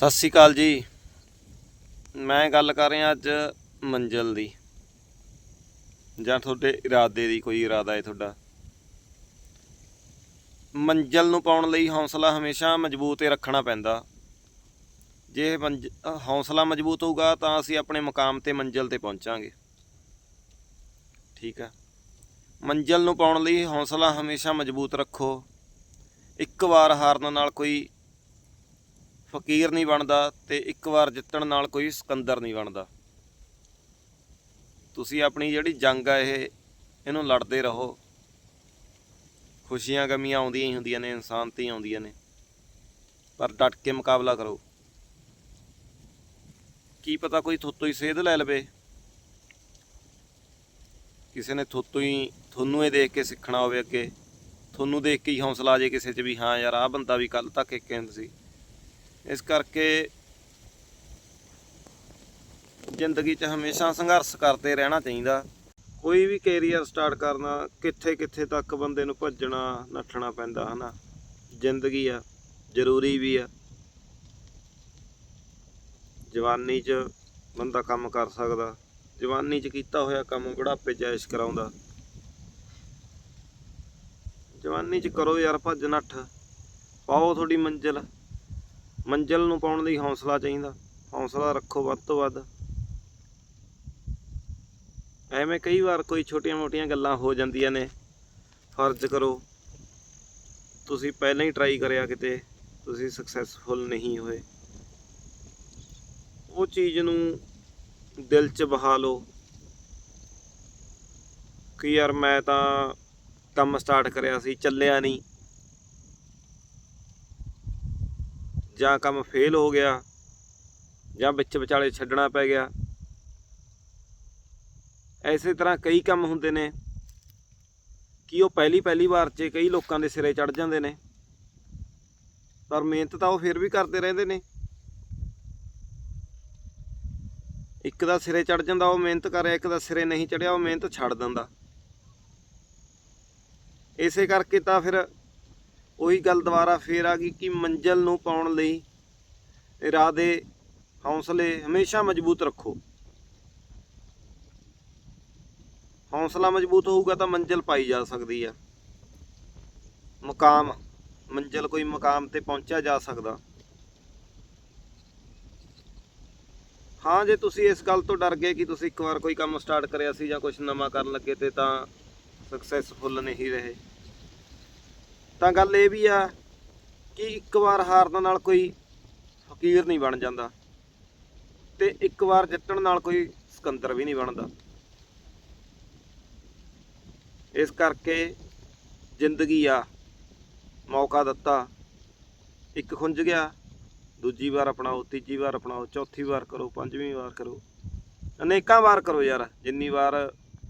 ਸਤਿ ਸ਼੍ਰੀ ਅਕਾਲ ਜੀ। ਮੈਂ ਗੱਲ ਕਰ ਰਿਹਾ ਅੱਜ ਮੰਜ਼ਲ ਦੀ। ਜਾਂ ਤੁਹਾਡੇ ਇਰਾਦੇ ਦੀ ਕੋਈ ਇਰਾਦਾ ਹੈ ਤੁਹਾਡਾ? ਮੰਜ਼ਲ ਨੂੰ ਪਾਉਣ ਲਈ ਹੌਸਲਾ ਹਮੇਸ਼ਾ ਮਜ਼ਬੂਤ ਹੀ ਰੱਖਣਾ ਪੈਂਦਾ। ਜੇ ਮੰਜ਼- ਅ, ਹੌਸਲਾ ਮਜ਼ਬੂਤ ਹੋਊਗਾ ਤਾਂ ਅਸੀਂ ਆਪਣੇ ਮੁਕਾਮ ਤੇ ਮੰਜ਼ਲ ਤੇ ਪਹੁੰਚਾਂਗੇ। ਠੀਕ ਆ। ਮੰਜ਼ਲ ਨੂੰ ਪਾਉਣ ਲਈ ਹੌਸਲਾ ਹਮੇਸ਼ਾ ਮਜ਼ਬੂਤ ਰੱਖੋ। ਇੱਕ ਵਾਰ ਹਾਰਨ ਨਾਲ ਕੋਈ ਫਕੀਰ ਨਹੀਂ ਬਣਦਾ ਤੇ ਇੱਕ ਵਾਰ ਜਿੱਤਣ ਨਾਲ ਕੋਈ ਸਿਕੰਦਰ ਨਹੀਂ ਬਣਦਾ। ਤੁਸੀਂ ਆਪਣੀ ਜਿਹੜੀ ਜੰਗ ਆ ਇਹ, ਇਹਨੂੰ ਲੜਦੇ ਰਹੋ। ਖੁਸ਼ੀਆਂ ਗਮੀਆਂ ਆਉਂਦੀਆਂ ਹੀ ਹੁੰਦੀਆਂ ਨੇ, ਇਨਸਾਨ ਤੇ ਹੀ ਆਉਂਦੀਆਂ ਨੇ। ਪਰ ਡਟ ਕੇ ਮੁਕਾਬਲਾ ਕਰੋ। ਕੀ ਪਤਾ ਕੋਈ ਥੋਤੋਂ ਹੀ ਸੇਧ ਲੈ ਲਵੇ। ਕਿਸੇ ਨੇ ਥੋਤੋਂ ਹੀ ਤੁਹਾਨੂੰ ਇਹ ਦੇਖ ਕੇ ਸਿੱਖਣਾ ਹੋਵੇ ਅੱਗੇ। ਤੁਹਾਨੂੰ ਦੇਖ ਕੇ ਹੀ ਹੌਸਲਾ ਆ ਜੇ ਕਿਸੇ 'ਚ ਵੀ, ਹਾਂ ਯਾਰ, ਆਹ ਬੰਦਾ ਵੀ ਕੱਲ ਤੱਕ ਇੱਕ ਇੰਦ ਸੀ। ਇਸ ਕਰਕੇ ਜ਼ਿੰਦਗੀ 'ਚ ਹਮੇਸ਼ਾ ਸੰਘਰਸ਼ ਕਰਦੇ ਰਹਿਣਾ ਚਾਹੀਦਾ। ਕੋਈ ਵੀ ਕੈਰੀਅਰ ਸਟਾਰਟ ਕਰਨਾ ਕਿੱਥੇ ਕਿੱਥੇ ਤੱਕ ਬੰਦੇ ਨੂੰ ਭੱਜਣਾ, ਨੱਠਣਾ ਪੈਂਦਾ, ਹਨਾ? ਜ਼ਿੰਦਗੀ ਆ, ਜ਼ਰੂਰੀ ਵੀ ਆ। ਜਵਾਨੀ 'ਚ ਬੰਦਾ ਕੰਮ ਕਰ ਸਕਦਾ। ਜਵਾਨੀ 'ਚ ਕੀਤਾ ਹੋਇਆ ਕੰਮ ਬੁਢਾਪੇ 'ਚ ਐਸ਼ ਕਰਾਉਂਦਾ। ਜਵਾਨੀ 'ਚ ਕਰੋ ਯਾਰ ਭੱਜ ਨੱਠ ਪਾਓ ਤੁਹਾਡੀ ਮੰਜ਼ਿਲ। ਮੰਜ਼ਿਲ ਨੂੰ ਪਾਉਣ ਲਈ ਹੌਸਲਾ ਚਾਹੀਦਾ। ਹੌਸਲਾ ਰੱਖੋ ਵੱਧ ਤੋਂ ਵੱਧ। ਐਵੇਂ ਕਈ ਵਾਰ ਕੋਈ ਛੋਟੀਆਂ-ਮੋਟੀਆਂ ਗੱਲਾਂ ਹੋ ਜਾਂਦੀਆਂ ਨੇ। ਫਰਜ਼ ਕਰੋ, ਤੁਸੀਂ ਪਹਿਲਾਂ ਹੀ ਟਰਾਈ ਕਰਿਆ ਕਿਤੇ, ਤੁਸੀਂ ਸਕਸੈਸਫੁਲ ਨਹੀਂ ਹੋਏ। ਉਹ ਚੀਜ਼ ਨੂੰ ਦਿਲ 'ਚ ਬਹਾ ਲਓ ਕਿ ਯਾਰ ਮੈਂ ਤਾਂ ਕੰਮ ਸਟਾਰਟ ਕਰਿਆ ਸੀ, ਚੱਲਿਆ ਨਹੀਂ। ਜਾਂ ਕੰਮ ਫੇਲ ਹੋ ਗਿਆ, ਜਾਂ ਵਿੱਚ ਵਿਚਾਲੇ ਛੱਡਣਾ ਪੈ ਗਿਆ। ਐਸੇ ਤਰ੍ਹਾਂ ਕਈ ਕੰਮ ਹੁੰਦੇ ਨੇ ਕਿ ਉਹ ਪਹਿਲੀ ਪਹਿਲੀ ਵਾਰ 'ਚ ਕਈ ਲੋਕਾਂ ਦੇ ਸਿਰੇ ਚੜ ਜਾਂਦੇ ਨੇ। ਪਰ ਮਿਹਨਤ ਤਾਂ ਉਹ ਫਿਰ ਵੀ ਕਰਦੇ ਰਹਿੰਦੇ ਨੇ। ਇੱਕ ਦਾ ਸਿਰੇ ਚੜ ਜਾਂਦਾ, ਉਹ ਮਿਹਨਤ ਕਰਿਆ ਇੱਕ ਦਾ ਸਿਰੇ ਨਹੀਂ ਚੜਿਆ ਉਹ ਮਿਹਨਤ ਛੱਡ ਦਿੰਦਾ। ਇਸੇ ਕਰਕੇ ਤਾਂ ਫਿਰ ਉਹੀ ਗੱਲ ਦੁਬਾਰਾ ਫੇਰ ਆ ਗਈ ਕਿ ਮੰਜ਼ਲ ਨੂੰ ਪਾਉਣ ਲਈ ਇਰਾਦੇ, ਹੌਸਲੇ ਹਮੇਸ਼ਾ ਮਜ਼ਬੂਤ ਰੱਖੋ। ਹੌਸਲਾ ਮਜ਼ਬੂਤ ਹੋਊਗਾ ਤਾਂ ਮੰਜ਼ਲ ਪਾਈ ਜਾ ਸਕਦੀ ਆ। ਮੁਕਾਮ, ਮੰਜ਼ਲ ਕੋਈ ਮੁਕਾਮ ਤੇ ਪਹੁੰਚਿਆ ਜਾ ਸਕਦਾ। ਹਾਂ, ਜੇ ਤੁਸੀਂ ਇਸ ਗੱਲ ਤੋਂ ਡਰ ਗਏ ਕਿ ਤੁਸੀਂ ਇੱਕ ਵਾਰ ਕੋਈ ਕੰਮ ਸਟਾਰਟ ਕਰਿਆ ਸੀ ਜਾਂ ਕੁਝ ਨਵਾਂ ਕਰਨ ਲੱਗੇ ਤੇ ਤਾਂ ਸਕਸੈਸਫੁਲ ਨਹੀਂ ਰਹੇ। ਤਾਂ ਗੱਲ ਇਹ ਵੀ ਆ ਕਿ ਇੱਕ ਵਾਰ ਹਾਰਨ ਨਾਲ ਕੋਈ ਫਕੀਰ ਨਹੀਂ ਬਣ ਜਾਂਦਾ ਤੇ ਇੱਕ ਵਾਰ ਜਿੱਤਣ ਨਾਲ ਕੋਈ ਸਿਕੰਦਰ ਵੀ ਨਹੀਂ ਬਣਦਾ। ਇਸ ਕਰਕੇ ਜ਼ਿੰਦਗੀ ਆ, ਮੌਕਾ ਦਿੱਤਾ, ਇੱਕ ਖੁੰਝ ਗਿਆ, ਦੂਜੀ ਵਾਰ ਅਪਣਾਓ, ਤੀਜੀ ਵਾਰ ਅਪਣਾਓ, ਚੌਥੀ ਵਾਰ ਕਰੋ, ਪੰਜਵੀਂ ਵਾਰ ਕਰੋ, ਅਨੇਕਾਂ ਵਾਰ ਕਰੋ ਯਾਰ, ਜਿੰਨੀ ਵਾਰ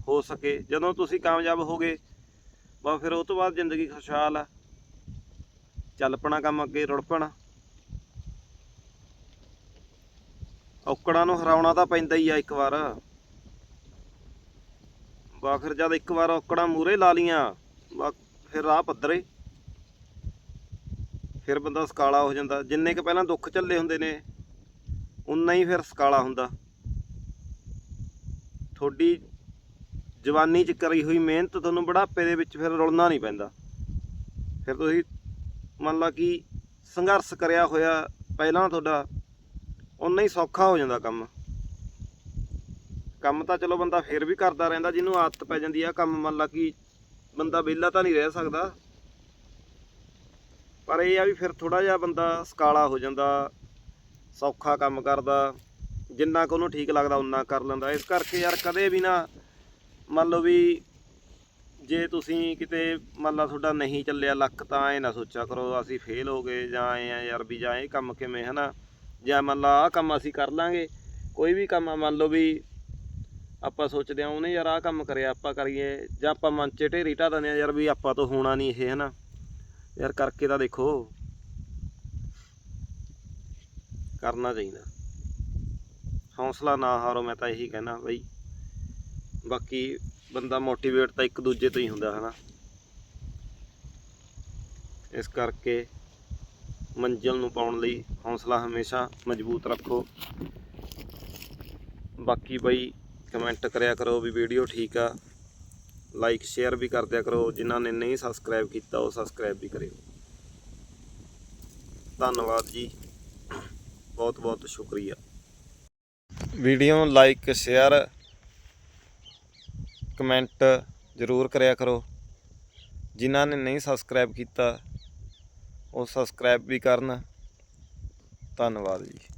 ਹੋ ਸਕੇ। ਜਦੋਂ ਤੁਸੀਂ ਕਾਮਯਾਬ ਹੋਗੇ, ਬਸ ਫਿਰ ਉਹ ਤੋਂ ਬਾਅਦ ਜ਼ਿੰਦਗੀ ਖੁਸ਼ਹਾਲ ਆ। ਚੱਲ ਪਣਾ ਕੰਮ ਅੱਗੇ, ਰੁੜ ਪਣਾ। ਔਕੜਾਂ ਨੂੰ ਹਰਾਉਣਾ ਤਾਂ ਪੈਂਦਾ ਹੀ ਆ ਇੱਕ ਵਾਰ। ਬਾ ਜਦ ਇੱਕ ਵਾਰ ਔਕੜਾਂ ਮੂਰੇ ਲਾ ਲੀਆਂ, ਬਾ ਫਿਰ ਰਾਹ ਪੱਧਰੇ। ਫਿਰ ਬੰਦਾ ਸਕਾਲਾ ਹੋ ਜਾਂਦਾ। ਜਿੰਨੇ ਕ ਪਹਿਲਾਂ ਦੁੱਖ ਝੱਲੇ ਹੁੰਦੇ ਨੇ, ਉਨਾ ਹੀ ਫਿਰ ਸਕਾਲਾ ਹੁੰਦਾ। ਤੁਹਾਡੀ ਜਵਾਨੀ ਚ ਕਰੀ ਹੋਈ ਮਿਹਨਤ ਤੁਹਾਨੂੰ ਬੁਢਾਪੇ ਦੇ ਵਿੱਚ ਫਿਰ ਰੁਲਣਾ ਨਹੀਂ ਪੈਂਦਾ। ਫਿਰ ਤੁਸੀਂ ਮੰਨ ਲਾ ਕਿ ਸੰਘਰਸ਼ ਕਰਿਆ ਹੋਇਆ ਪਹਿਲਾਂ ਤੁਹਾਡਾ ਉਨਾ ਹੀ ਸੌਖਾ ਹੋ ਜਾਂਦਾ ਕੰਮ। ਕੰਮ ਤਾਂ ਚਲੋ ਬੰਦਾ ਫਿਰ ਵੀ ਕਰਦਾ ਰਹਿੰਦਾ, ਜਿਹਨੂੰ ਆਦਤ ਪੈ ਜਾਂਦੀ ਆ ਕੰਮ, ਮੰਨ ਲਾ ਕਿ ਬੰਦਾ ਵਿਹਲਾ ਤਾਂ ਨਹੀਂ ਰਹਿ ਸਕਦਾ। ਪਰ ਇਹ ਆ ਵੀ ਫਿਰ ਥੋੜਾ ਜਿਹਾ ਬੰਦਾ ਸਕਾਲਾ ਹੋ ਜਾਂਦਾ, ਸੌਖਾ ਕੰਮ ਕਰਦਾ, ਜਿੰਨਾ ਕੁ ਉਹਨੂੰ ਠੀਕ ਲੱਗਦਾ ਉਨਾ ਕਰ ਲੈਂਦਾ। ਇਸ ਕਰਕੇ ਯਾਰ ਕਦੇ ਵੀ ਨਾ, ਮੰਨ ਲਓ ਵੀ ਜੇ ਤੁਸੀਂ ਕਿਤੇ ਮੰਨ ਲਾ ਤੁਹਾਡਾ ਨਹੀਂ ਚੱਲਿਆ ਲੱਕ ਤਾਂ ਐ ਨਾ ਸੋਚਿਆ ਕਰੋ ਅਸੀਂ ਫੇਲ ਹੋ ਗਏ ਜਾਂ ਐ ਆ ਯਾਰ ਵੀ ਜਾਂ ਇਹ ਕੰਮ ਕਿਵੇਂ, ਹਨਾ? ਜਾਂ ਮੰਨ ਲਾ ਆਹ ਕੰਮ ਅਸੀਂ ਕਰ ਲਾਂਗੇ, ਕੋਈ ਵੀ ਕੰਮ ਮੰਨ ਲਓ ਵੀ ਆਪਾਂ ਸੋਚਦੇ ਆ ਉਹਨੇ ਯਾਰ ਆਹ ਕੰਮ ਕਰਿਆ, ਆਪਾਂ ਕਰੀਏ, ਜਾਂ ਆਪਾਂ ਮਨ 'ਚ ਢੇਰੀ ਢਾ ਦਿੰਦੇ ਆ ਯਾਰ ਵੀ ਆਪਾਂ ਤੋਂ ਹੋਣਾ ਨਹੀਂ ਇਹ, ਹਨਾ? ਯਾਰ ਕਰਕੇ ਤਾਂ ਦੇਖੋ, ਕਰਨਾ ਚਾਹੀਦਾ। ਹੌਸਲਾ ਨਾ ਹਾਰੋ, ਮੈਂ ਤਾਂ ਇਹੀ ਕਹਿਣਾ ਬਈ। ਬਾਕੀ ਬੰਦਾ ਮੋਟੀਵੇਟ ਤਾਂ ਇੱਕ ਦੂਜੇ ਤੋਂ ਹੀ ਹੁੰਦਾ, ਹਨਾ? ਇਸ ਕਰਕੇ ਮੰਜ਼ਿਲ ਨੂੰ ਪਾਉਣ ਲਈ ਹੌਸਲਾ ਹਮੇਸ਼ਾ ਮਜ਼ਬੂਤ ਰੱਖੋ। ਬਾਕੀ ਬਈ ਕਮੈਂਟ ਕਰਿਆ ਕਰੋ ਵੀ ਵੀਡੀਓ ਠੀਕ ਆ। ਲਾਈਕ ਸ਼ੇਅਰ ਵੀ ਕਰ ਦਿਆ ਕਰੋ। ਜਿਨ੍ਹਾਂ ਨੇ ਨਹੀਂ ਸਬਸਕ੍ਰਾਈਬ ਕੀਤਾ, ਉਹ ਸਬਸਕ੍ਰਾਈਬ ਵੀ ਕਰਿਓ। ਧੰਨਵਾਦ ਜੀ। ਬਹੁਤ ਬਹੁਤ ਸ਼ੁਕਰੀਆ ਵੀਡੀਓ ਲਾਈਕ ਸ਼ੇਅਰ ਕਮੈਂਟ ਜ਼ਰੂਰ ਕਰਿਆ ਕਰੋ। ਜਿਨ੍ਹਾਂ ਨੇ ਨਹੀਂ ਸਬਸਕ੍ਰਾਈਬ ਕੀਤਾ, ਉਹ ਸਬਸਕ੍ਰਾਈਬ ਵੀ ਕਰਨ। ਧੰਨਵਾਦ ਜੀ।